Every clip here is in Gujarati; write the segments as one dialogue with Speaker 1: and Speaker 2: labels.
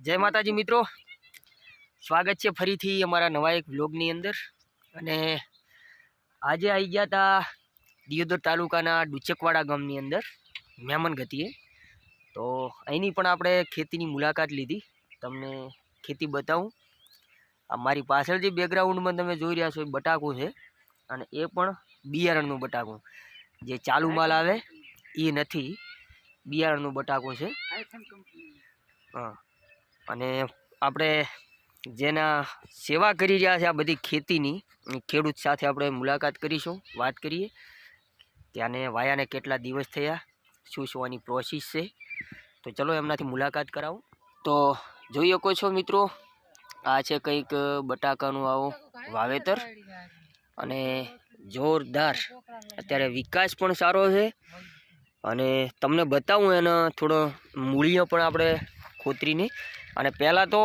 Speaker 1: જય માતાજી મિત્રો. સ્વાગત છે ફરીથી અમારા નવા એક વ્લોગની અંદર. અને આજે આવી ગયા હતા દિયોદર તાલુકાના ડુચકવાડા ગામની અંદર મહેમાન ગતિએ. તો અહીંની પણ આપણે ખેતીની મુલાકાત લીધી. તમને ખેતી બતાવું. આ મારી પાછળ જે બેકગ્રાઉન્ડમાં તમે જોઈ રહ્યા છો એ બટાકું છે. અને એ પણ બિયારણનું બટાકું. જે ચાલુ માલ આવે એ નથી. બિયારણનું બટાકું છે. હા. અને આપણે જેના સેવા કરી રહ્યા છે આ બધી ખેતીની ખેડૂત સાથે આપણે મુલાકાત કરીશું, વાત કરીએ. ત્યાંને વાયાને કેટલા દિવસ થયા, શું આની પ્રોસેસ છે? તો ચલો એમનાથી મુલાકાત કરાવું. તો જોઈ શકો છો મિત્રો, આ છે કંઈક બટાકાનું આવો વાવેતર. અને જોરદાર, અત્યારે વિકાસ પણ સારો છે. અને તમને બતાવું એના થોડો મૂલ્ય પણ આપણે ખોતરીને. અને પહેલાં તો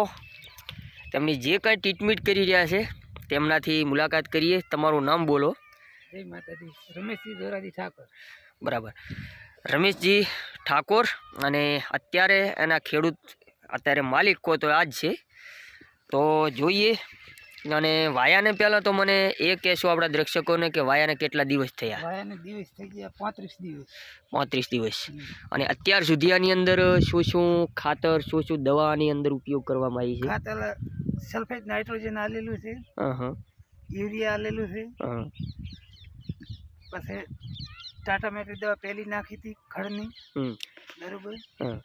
Speaker 1: તેમની જે કાંઈ ટ્રીટમેન્ટ કરી રહ્યા છે તેમનાથી મુલાકાત કરીએ. તમારું નામ બોલો.
Speaker 2: જય માતાજી. રમેશજી ધોરાજી ઠાકોર.
Speaker 1: બરાબર. રમેશજી ઠાકોર અને અત્યારે એના ખેડૂત અત્યારે માલિક કહો તો આ જ છે. તો જોઈએ અને વાયાને પહેલાં તો મને એ કહેશો આપણા દર્શકોને કે વાયાને કેટલા દિવસ થયા?
Speaker 2: વાયાને દિવસ થઈ ગયા પાંત્રીસ દિવસ.
Speaker 1: પાંત્રીસ દિવસ. અને અત્યાર સુધી આની અંદર શું શું ખાતર શું શું દવાની અંદર ઉપયોગ કરવામાં આવી છે?
Speaker 2: ખાતર સલ્ફેટ નાઇટ્રોજન આલેલું છે.
Speaker 1: હા હા
Speaker 2: યુરિયા આલેલું છે.
Speaker 1: હા
Speaker 2: પછી ટાટા મેટ્રી દવા પહેલી નાખી હતી ખડની. બરોબર.
Speaker 1: હા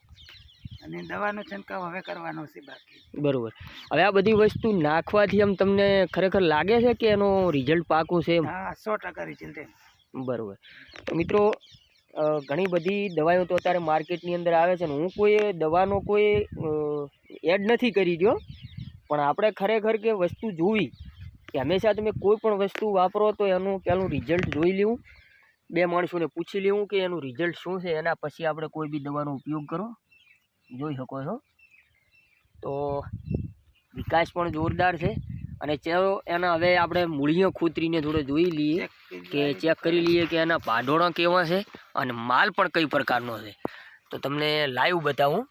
Speaker 2: અને દવાનો છંટકાવ હવે કરવાનો છે બાકી.
Speaker 1: બરોબર. હવે આ બધી વસ્તુ નાખવાથી આમ તમને ખરેખર લાગે છે કે એનો રિઝલ્ટ પાકું છે
Speaker 2: હા સો ટકા રિઝલ્ટ
Speaker 1: બરોબર. તો મિત્રો ઘણી બધી દવાઓ તો અત્યારે માર્કેટની અંદર આવે છે ને હું કોઈ દવાનો કોઈ એડ નથી કરી રહ્યો. પણ આપણે ખરેખર કે વસ્તુ જોવી કે હંમેશા તમે કોઈ પણ વસ્તુ વાપરો તો એનું પહેલું રિઝલ્ટ જોઈ લેવું. બે માણસોને પૂછી લેવું કે એનું રિઝલ્ટ શું છે એના પછી આપણે કોઈ બી દવાનો ઉપયોગ કરો. જોઈ શકો છો. તો વિકાસ પણ જોરદાર છે અને ચેરો એના હવે આપણે મૂળીઓ ખોતરીને થોડો જોઈ લઈએ કે ચેક કરી લઈએ કે એના પાઢોણા કેવા છે અને માલ પણ કઈ પ્રકારનો છે. તો તમને લાઈવ બતાવું.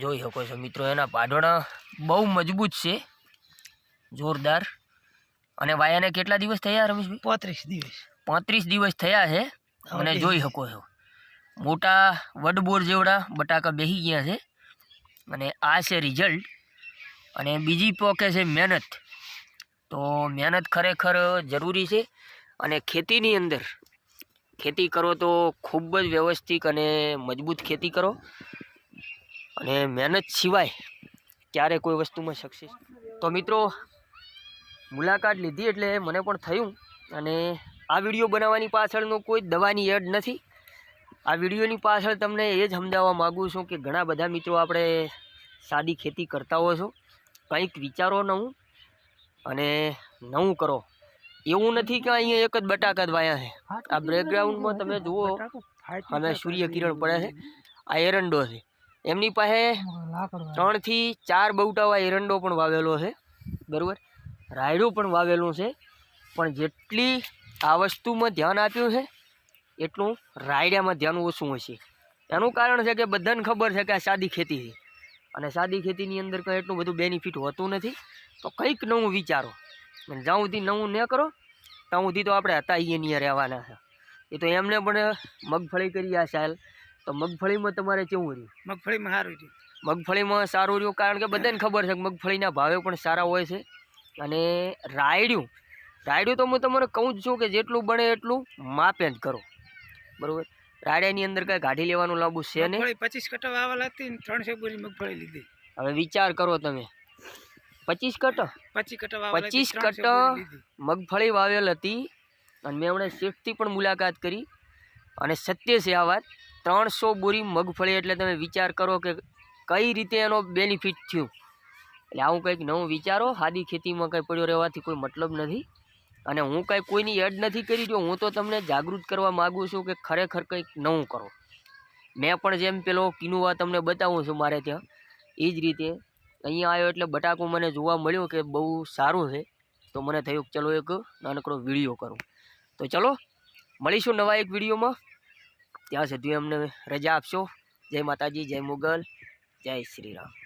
Speaker 1: જોઈ શકો છો મિત્રો એના પાઢોણા બહુ મજબૂત છે. જોરદાર. અને વાયાને કેટલા દિવસ થયા રમેશભાઈ?
Speaker 2: પાંત્રીસ દિવસ.
Speaker 1: પાંત્રીસ દિવસ થયા છે. અને જોઈ શકો છો. મોટા વડબોર જેવડા બટાકા બેસી ગયા છે. અને આ છે રિઝલ્ટ અને બીજી પોકે છે મહેનત. તો મહેનત ખરેખર જરૂરી છે. અને ખેતીની અંદર ખેતી કરો તો ખૂબ જ વ્યવસ્થિત અને મજબૂત ખેતી કરો. અને મહેનત સિવાય ક્યારે કોઈ વસ્તુમાં સક્સેસ તો મિત્રો મુલાકાત લીધી એટલે મને પણ થયું અને આ વીડિયો બનાવવાની પાછળનો કોઈ દવાની એડ નથી. આ વિડીયોની પાછળ તમને એ જ સમજાવવા માગું છું કે ઘણા બધા મિત્રો આપણે સાદી ખેતી કરતા હો છો કંઈક વિચારો નવું અને નવું કરો. એવું નથી કે અહીંયા એક જ બટાકા જ વાયા છે. આ બ્રેકગ્રાઉન્ડમાં તમે જુઓ અમે સૂર્ય કિરણ પડે છે આ એરંડો છે. એમની પાસે ત્રણથી ચાર બહુટાવા એરંડો પણ વાવેલો છે. બરાબર? રાયડું પણ વાવેલું છે. પણ જેટલી આ વસ્તુમાં ધ્યાન આપ્યું છે એટલું રાયડામાં ધ્યાન ઓછું હશે એનું કારણ છે કે બધાને ખબર છે કે આ સાદી ખેતી છે. અને સાદી ખેતીની અંદર કંઈ એટલું બધું બેનિફિટ હોતું નથી. તો કંઈક નવું વિચારો. અને જ્યાં સુધી નવું ન કરો ત્યાં સુધી તો આપણે હતા અહીંયા રહેવાના છે. એ તો એમને પણ મગફળી કરી આ સાલ. તો મગફળીમાં તમારે કેવું રહ્યું?
Speaker 2: મગફળીમાં સારું રહ્યું.
Speaker 1: મગફળીમાં સારું રહ્યું કારણ કે બધાને ખબર છે કે મગફળીના ભાવે પણ સારા હોય છે. અને રાયડ્યું રાયડ્યું તો હું તમને કહું જ છું કે જેટલું બને એટલું માપે જ કરો. બરાબર? રાયડાની અંદર કાંઈ કાઢી લેવાનું લાંબુ છે નહીં.
Speaker 2: પચીસ કટો વાવેલા હતી ત્રણસો બોરી મગફળી લીધી.
Speaker 1: હવે વિચાર કરો તમે. પચીસ કટ?
Speaker 2: પચીસ કટ વાવેલા હતી,
Speaker 1: 25
Speaker 2: ત્રણસો
Speaker 1: કટા?
Speaker 2: બોરી લીધી.
Speaker 1: મગફળી વાવેલ હતી. અને મેં હમણાં શેઠથી પણ મુલાકાત કરી. અને સત્ય છે આ વાત. ત્રણસો બોરી મગફળી એટલે તમે વિચાર કરો કે કઈ રીતે એનો બેનિફિટ થયું. એટલે આવું કંઈક નવું વિચારો હાદી ખેતીમાં કંઈ પડ્યો રહેવાથી કોઈ મતલબ નથી. અને હું કાંઈ કોઈની એડ નથી કરી રહ્યો, હું તો તમને જાગૃત કરવા માગું છું કે ખરેખર કંઈક નવું કરો. મેં પણ જેમ પેલો કિનુવા તમને બતાવું છું મારે ત્યાં એ જ રીતે અહીંયા આવ્યો એટલે બટાકો મને જોવા મળ્યો કે બહુ સારું છે. તો મને થયું કે ચલો એક નાનકડો વીડિયો કરું. તો ચલો, મળીશું નવા એક વિડીયોમાં. ત્યાં સુધી અમને રજા આપશો. જય માતાજી જય મુગલ જય શ્રી રામ.